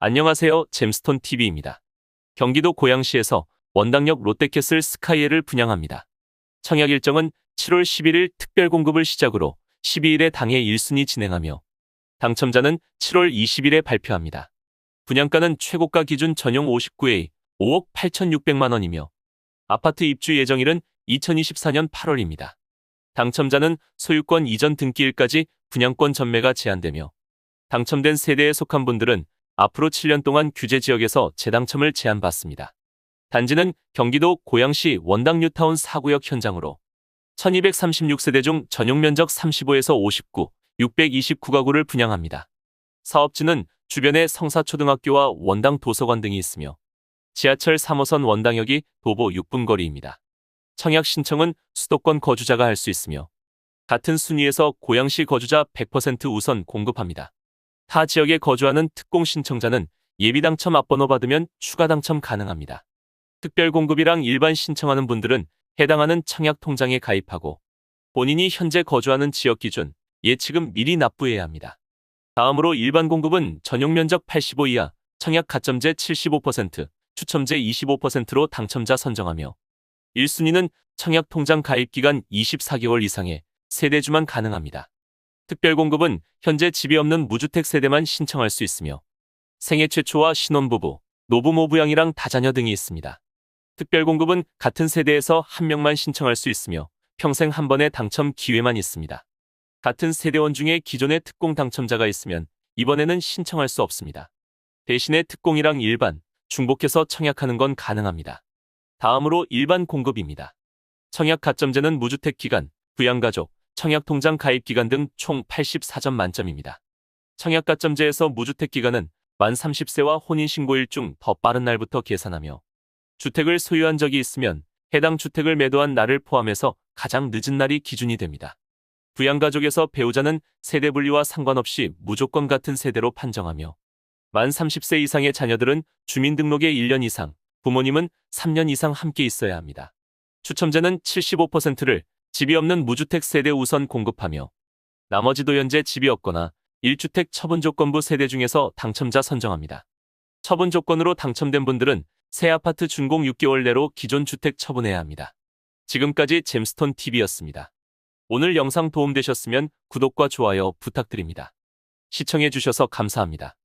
안녕하세요. 잼스톤 TV입니다. 경기도 고양시에서 원당역 롯데캐슬 스카이에를 분양합니다. 청약 일정은 7월 11일 특별 공급을 시작으로 12일에 당해 1순위 진행하며 당첨자는 7월 20일에 발표합니다. 분양가는 최고가 기준 전용 59에 5억 8,600만 원이며 아파트 입주 예정일은 2024년 8월입니다. 당첨자는 소유권 이전 등기일까지 분양권 전매가 제한되며 당첨된 세대에 속한 분들은 앞으로 7년 동안 규제 지역에서 재당첨을 제한받습니다. 단지는 경기도 고양시 원당 뉴타운 4구역 현장으로 1236세대 중 전용 면적 35에서 59, 629가구를 분양합니다. 사업지는 주변에 성사초등학교와 원당 도서관 등이 있으며 지하철 3호선 원당역이 도보 6분 거리입니다. 청약 신청은 수도권 거주자가 할 수 있으며 같은 순위에서 고양시 거주자 100% 우선 공급합니다. 타 지역에 거주하는 특공 신청자는 예비 당첨 앞번호 받으면 추가 당첨 가능합니다. 특별 공급이랑 일반 신청하는 분들은 해당하는 청약 통장에 가입하고 본인이 현재 거주하는 지역 기준 예치금 미리 납부해야 합니다. 다음으로 일반 공급은 전용 면적 85 이하, 청약 가점제 75%, 추첨제 25%로 당첨자 선정하며 1순위는 청약 통장 가입 기간 24개월 이상의 세대주만 가능합니다. 특별 공급은 현재 집이 없는 무주택 세대만 신청할 수 있으며 생애 최초와 신혼부부, 노부모 부양이랑 다자녀 등이 있습니다. 특별 공급은 같은 세대에서 한 명만 신청할 수 있으며 평생 한 번의 당첨 기회만 있습니다. 같은 세대원 중에 기존의 특공 당첨자가 있으면 이번에는 신청할 수 없습니다. 대신에 특공이랑 일반, 중복해서 청약하는 건 가능합니다. 다음으로 일반 공급입니다. 청약 가점제는 무주택 기간, 부양가족, 청약통장 가입 기간 등 총 84점 만점입니다. 청약 가점제에서 무주택 기간은 만 30세와 혼인신고일 중 더 빠른 날부터 계산하며 주택을 소유한 적이 있으면 해당 주택을 매도한 날을 포함해서 가장 늦은 날이 기준이 됩니다. 부양가족에서 배우자는 세대 분리와 상관없이 무조건 같은 세대로 판정하며 만 30세 이상의 자녀들은 주민등록에 1년 이상, 부모님은 3년 이상 함께 있어야 합니다. 추첨제는 75%를 집이 없는 무주택 세대 우선 공급하며 나머지도 현재 집이 없거나 1주택 처분 조건부 세대 중에서 당첨자 선정합니다. 처분 조건으로 당첨된 분들은 새 아파트 준공 6개월 내로 기존 주택 처분해야 합니다. 지금까지 잼스톤 TV였습니다. 오늘 영상 도움되셨으면 구독과 좋아요 부탁드립니다. 시청해주셔서 감사합니다.